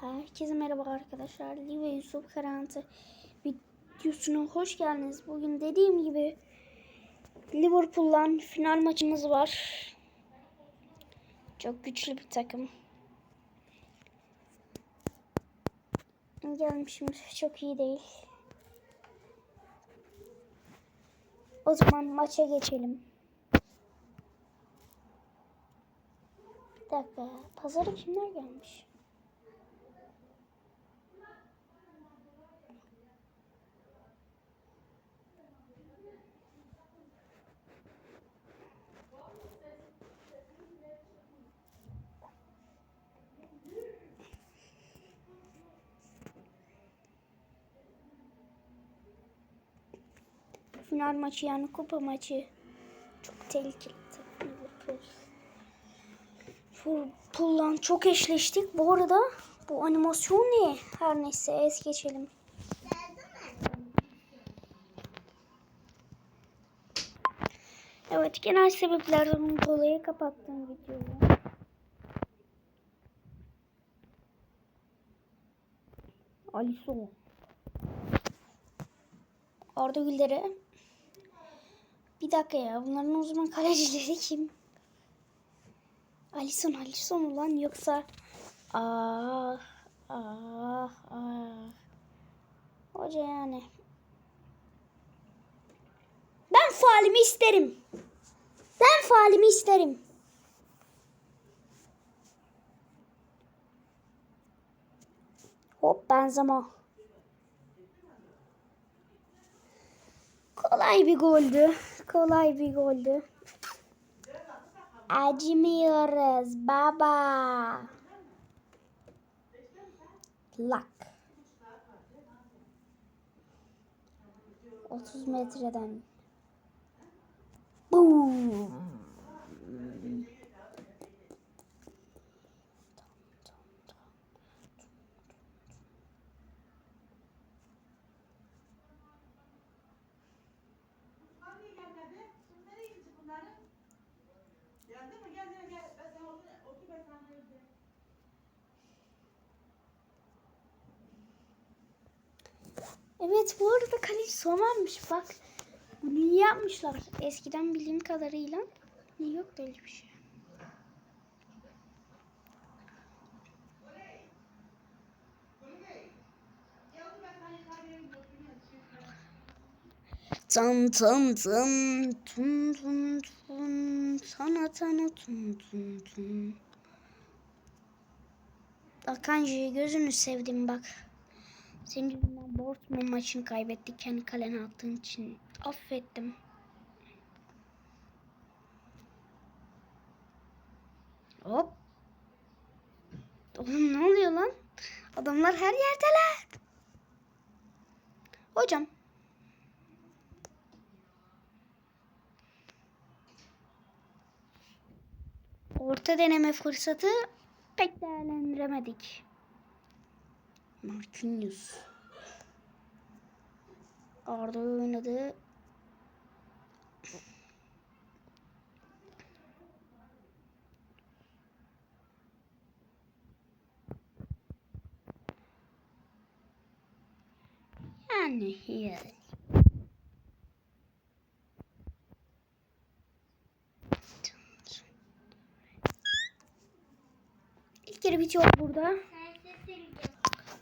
Herkese merhaba arkadaşlar. Lee ve Yusuf Karantı videosuna hoş geldiniz. Bugün dediğim gibi Liverpool'la final maçımız var. Çok güçlü bir takım. Gelmişimiz çok iyi değil. O zaman maça geçelim. Bir dakika. Pazara kimler gelmiş? Final maçı yani kupa maçı. Çok tehlikeli. Liverpool'la çok eşleştik. Bu arada bu animasyon ne? Her neyse es geçelim. Evet genel sebeplerden dolayı kapattım videoyu. Alisson. Arda Güler'e. Bir dakika ya bunların o zaman kalecileri kim? Alisson Alisson ulan yoksa? Ah ah ah. Hoca yani. Ben faalimi isterim. Ben faalimi isterim. Hop Benzema. Kolay bir goldü. Kolay bir goldü. Acımıyoruz baba. Lak. 30 metreden. Boom. Geldi mi? Gel gel gel. Ben sana otur, otur ben sana vereceğim. Evet bu arada kaleci Somer'miş bak. Bunu iyi yapmışlar. Eskiden bildiğim kadarıyla ne yok böyle bir şey. Sana yukarıya oturayım. Tın tın tın tun tun tun tun tun tun. Akanji gözünü sevdim bak. Senin yüzünden Dortmund maçını kaybettik kendi kalene attığın için. Affettim. Hop. Oğlum ne oluyor lan? Adamlar her yerdeler. Hocam Orta deneme fırsatı pek değerlendiremedik. Marquinhos. Arda oynadı. Yani yani. Yarı bitiyor burada.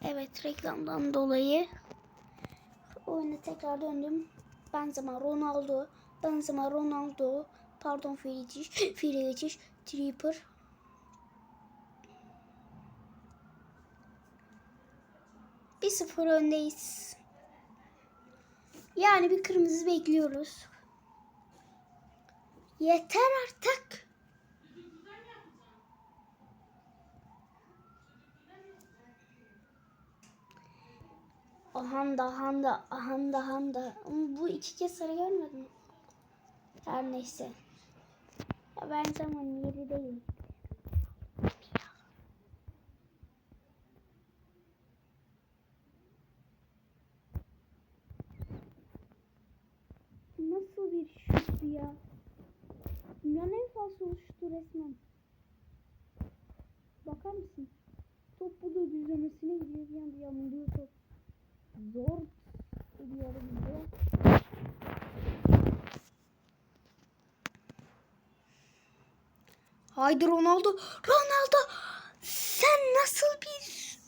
Evet reklamdan dolayı oyuna tekrar döndüm. Benzema Ronaldo, Benzema Ronaldo, pardon fiil geçiş, Tripper. Bir sıfır öndeyiz. Yani bir kırmızı bekliyoruz. Yeter artık. Ahanda, ahanda, ahanda. Ama bu iki kez sarı görmedim. Her neyse. Ya ben zaman yeri değil. Nasıl bir şut ya? Dünyanın en fazla şutu resmen. Bakar mısın? Top burada düzlemesine gidiyor bir anda yağmurluyor çok zor ediyor bize. Haydi Ronaldo. Ronaldo sen nasıl bir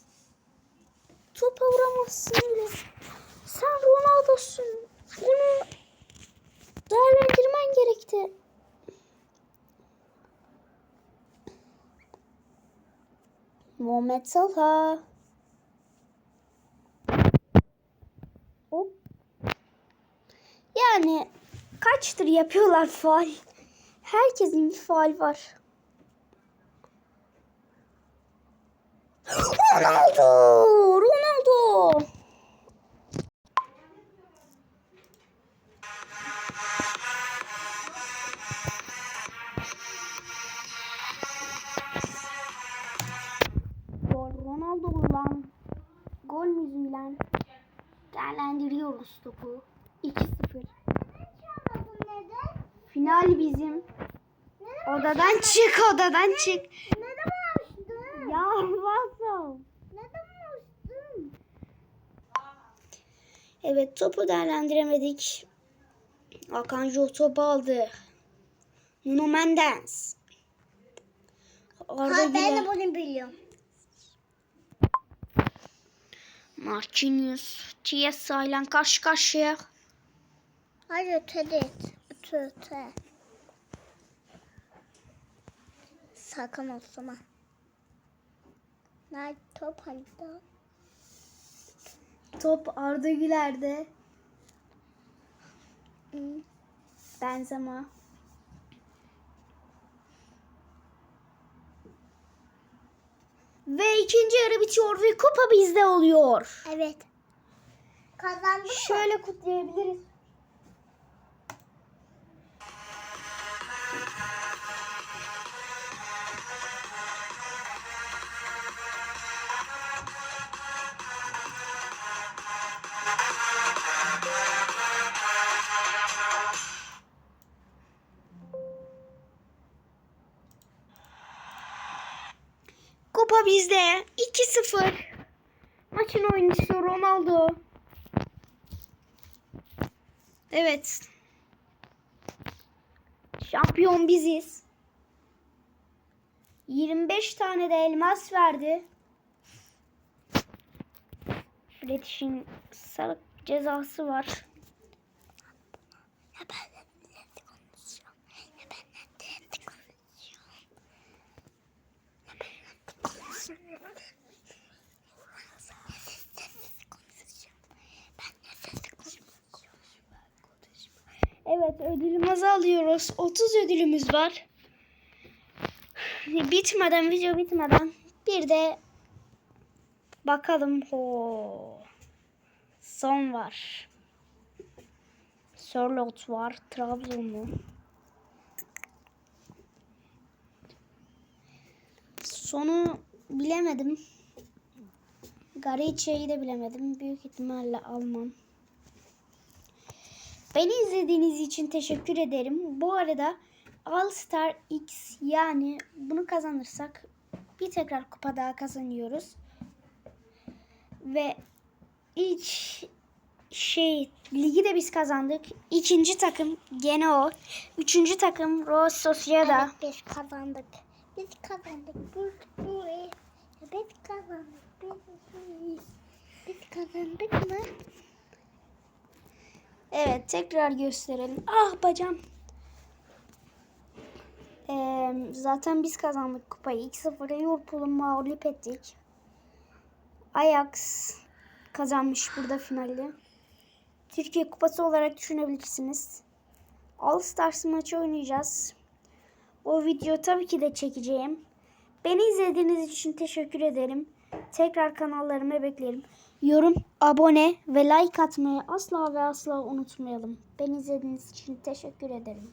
topa vuramazsın öyle. Sen Ronaldo'sun. Bunu değerlendirmen gerekti. Muhammed Salah. Hop. Yani kaçtır yapıyorlar faal. Herkesin bir faal var. Ronaldo! Ronaldo! Gol Ronaldo lan. Gol yüzüyle değerlendiriyoruz topu. 2-0. Final bizim. Odadan çık, odadan çık. Neden açtın? Ya Vasıl. Neden açtın? Evet topu değerlendiremedik. Hakan topu aldı. Nuno Mendes. Arda Ha, ben de bunu biliyorum. Marquinhos. Chiesa ile karşı karşıya. Hadi öte öte. Sakın olsun ha. Nerede top halde? Top Arda Güler'de. Benzema. Ve ikinci yarı bitiyor ve kupa bizde oluyor. Evet. Kazandık. Şöyle kutlayabiliriz. Bizde. 2-0. Maçın oyuncusu Ronaldo. Evet. Şampiyon biziz. 25 tane de elmas verdi. Fletch'in sarı cezası var. Ya ben de net konuşuyorum. Ya ben de net konuşuyorum. Ya ben net konuşuyorum. Sessiz konuşacağım. Ben de sessiz konuşuyorum. Evet ödülümüzü alıyoruz. 30 ödülümüz var. Bitmeden video bitmeden bir de bakalım. Ho. Son var. Sörlot var. Trabzonlu. Sonu bilemedim. Garicia'yı da bilemedim. Büyük ihtimalle almam. Beni izlediğiniz için teşekkür ederim. Bu arada All Star X yani bunu kazanırsak bir tekrar kupa daha kazanıyoruz. Ve ilk şey ligi de biz kazandık. İkinci takım gene o. Üçüncü takım Rose Sociedad. Evet biz kazandık. Biz kazandık. Biz, biz, biz kazandık. Biz, biz kazandık mı? Evet tekrar gösterelim. Ah bacağım. Ee, zaten biz kazandık kupayı. 2-0'a Liverpool'u mağlup ettik. Ajax kazanmış burada finalde. Türkiye kupası olarak düşünebilirsiniz. All Stars maçı oynayacağız. O video tabii ki de çekeceğim. Beni izlediğiniz için teşekkür ederim. Tekrar kanallarıma beklerim. Yorum, abone ve like atmayı asla ve asla unutmayalım. Beni izlediğiniz için teşekkür ederim.